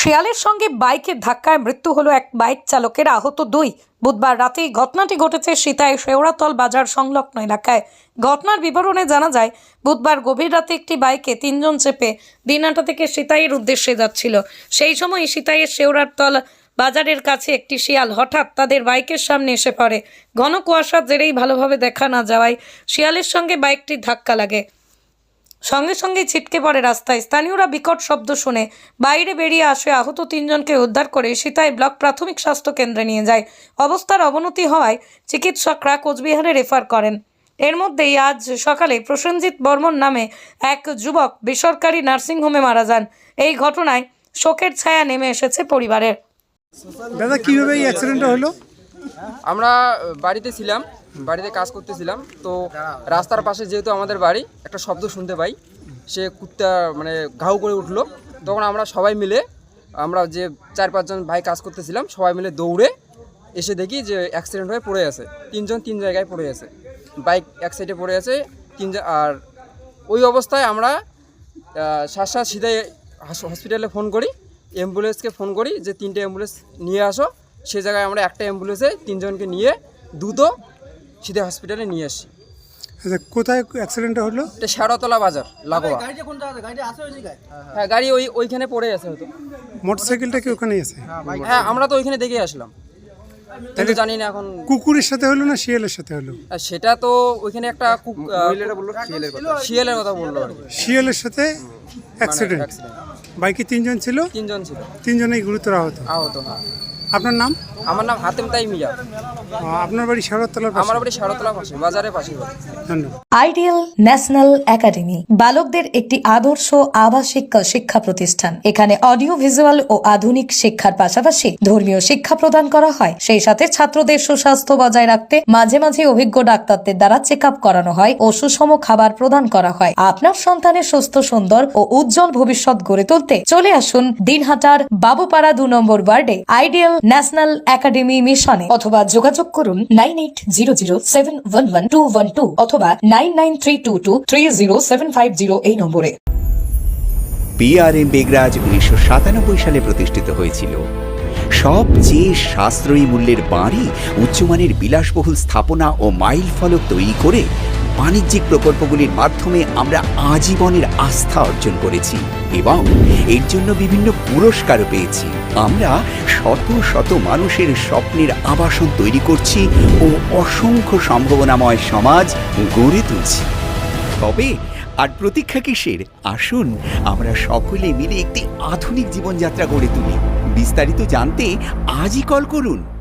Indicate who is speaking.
Speaker 1: শেয়ালের সঙ্গে বাইকের ধাক্কায় মৃত্যু হলো এক বাইক চালকের আহত দুই। বুধবার রাতেই ঘটনাটি ঘটেছে সীতায় শেওড়াতল বাজার সংলগ্ন এলাকায়। ঘটনার বিবরণে জানা যায়, বুধবার গভীর রাতে একটি বাইকে তিনজন চেপে দিনাটা থেকে সীতাইয়ের উদ্দেশ্যে যাচ্ছিল। সেই সময় সীতাইয়ের শেওড়াতল বাজারের কাছে একটি শিয়াল হঠাৎ তাদের বাইকের সামনে এসে পড়ে। ঘন কুয়াশার জেরেই ভালোভাবে দেখা না যাওয়ায় শিয়ালের সঙ্গে বাইকটির ধাক্কা লাগে। সঙ্গে সঙ্গে ছিটকে পড়ে রাস্তায়। স্থানীয়রা বিকট শব্দ শুনে বাইরে বেরিয়ে আসে, আহত তিনজনকে উদ্ধার করে সিতাই ব্লক প্রাথমিক স্বাস্থ্য কেন্দ্রে নিয়ে যায়। অবস্থার অবনতি হওয়ায় চিকিৎসকরা কোচবিহারে রেফার করেন। এর মধ্যেই আজ সকালে প্রসেনজিৎ বর্মন নামে এক যুবক বেসরকারি নার্সিংহোমে মারা যান। এই ঘটনায় শোকের ছায়া নেমে এসেছে পরিবারের।
Speaker 2: দাদা, কীভাবে এই অ্যাক্সিডেন্টটা হলো?
Speaker 3: আমরা বাড়িতে ছিলাম, বাড়িতে কাজ করতেছিলাম, তো রাস্তার পাশে যেহেতু আমাদের বাড়ি, একটা শব্দ শুনতে পাই। সে কুত্তা মানে ঘাউ করে উঠল। তখন আমরা সবাই মিলে, আমরা যে চার পাঁচজন ভাই কাজ করতেছিলাম, সবাই মিলে দৌড়ে এসে দেখি যে অ্যাক্সিডেন্ট হয়ে পড়ে আছে। তিনজন তিন জায়গায় পড়ে আছে। বাইক এক সাইডে পড়ে আছে তিনজন আর ওই অবস্থায় আমরা সাত সিধাই হসপিটালে ফোন করি অ্যাম্বুলেন্সকে ফোন করি যে তিনটে অ্যাম্বুলেন্স নিয়ে আসো। সে জায়গায় আমরা একটা অ্যাম্বুলেন্সে তিনজনকে নিয়ে দ্রুত সিধে হসপিটালে নিয়ে আসি।
Speaker 2: আচ্ছা কোথায় অ্যাক্সিডেন্টটা হলো?
Speaker 3: এটা শেরতলা বাজার লাগোয়া। হ্যাঁ গাড়ি ওই ওইখানে পড়ে আছে হয়তো।
Speaker 2: মোটরসাইকেলটা কি ওখানে আছে?
Speaker 3: হ্যাঁ আমরা তো ওইখানে দেখে আসলাম। কিন্তু জানি না এখন।
Speaker 2: কুকুরের সাথে হলো না শিয়ালের সাথে হলো?
Speaker 3: আর সেটা তো ওইখানে একটা শিয়ালের কথা। বলল
Speaker 2: শিয়ালের সাথে অ্যাক্সিডেন্ট বাইকে তিনজন ছিল?
Speaker 3: তিনজন ছিল।
Speaker 2: তিনজনেই গুরুতর আহত?
Speaker 3: আহত হ্যাঁ।
Speaker 2: আপনার নাম?
Speaker 3: আমার নাম হাতেম তাই মিয়া।
Speaker 2: আপনার বাড়ি শেওড়াতলার
Speaker 3: আমার বাড়ি শেরতলা পাশে বাজারের পাশে।
Speaker 1: আইডিয়াল ন্যাশনাল একাডেমি বালকদের একটি আদর্শ আবাসিক শিক্ষা প্রতিষ্ঠান। এখানে অডিও ভিজুয়াল ও আধুনিক শিক্ষার পাশাপাশি ধর্মীয় শিক্ষা প্রদান করা হয়। সেই সাথে ছাত্রদের সুস্বাস্থ্য বজায় রাখতে মাঝে মাঝে অভিজ্ঞ ডাক্তারদের দ্বারা চেক আপ করানো হয় ও সুষম খাবার প্রদান করা হয়। আপনার সন্তানের সুস্থ সুন্দর ও উজ্জ্বল ভবিষ্যৎ গড়ে তুলতে চলে আসুন দিনহাটার বাবুপাড়া দু নম্বর ওয়ার্ডে। আইডিয়াল ন্যাশনাল একাডেমি মিশনে অথবা যোগাযোগ করুন nine eight zero zero seven one one two one two অথবা nine nine three two two three zero seven five zero এই নম্বরে।
Speaker 4: পিআরএম বেগরাজ উনিশশো সাতানব্বই সালে প্রতিষ্ঠিত হয়েছিল। সবচেয়ে সাশ্রয়ী মূল্যের বাড়ি, উচ্চমানের বিলাসবহুল স্থাপনা ও মাইল ফলক তৈরি করে বাণিজ্যিক প্রকল্পগুলির মাধ্যমে আমরা আজীবনের আস্থা অর্জন করেছি এবং এর জন্য বিভিন্ন পুরস্কারও পেয়েছি। আমরা শত শত মানুষের স্বপ্নের আবাসন তৈরি করছি ও অসংখ্য সম্ভাবনাময় সমাজ গড়ে তুলছি। তবে আর প্রতীক্ষা কিসের? আসুন, আমরা সকলে মিলে একটি আধুনিক জীবনযাত্রা গড়ে তুলি। বিস্তারিত জানতে আজই কল করুন।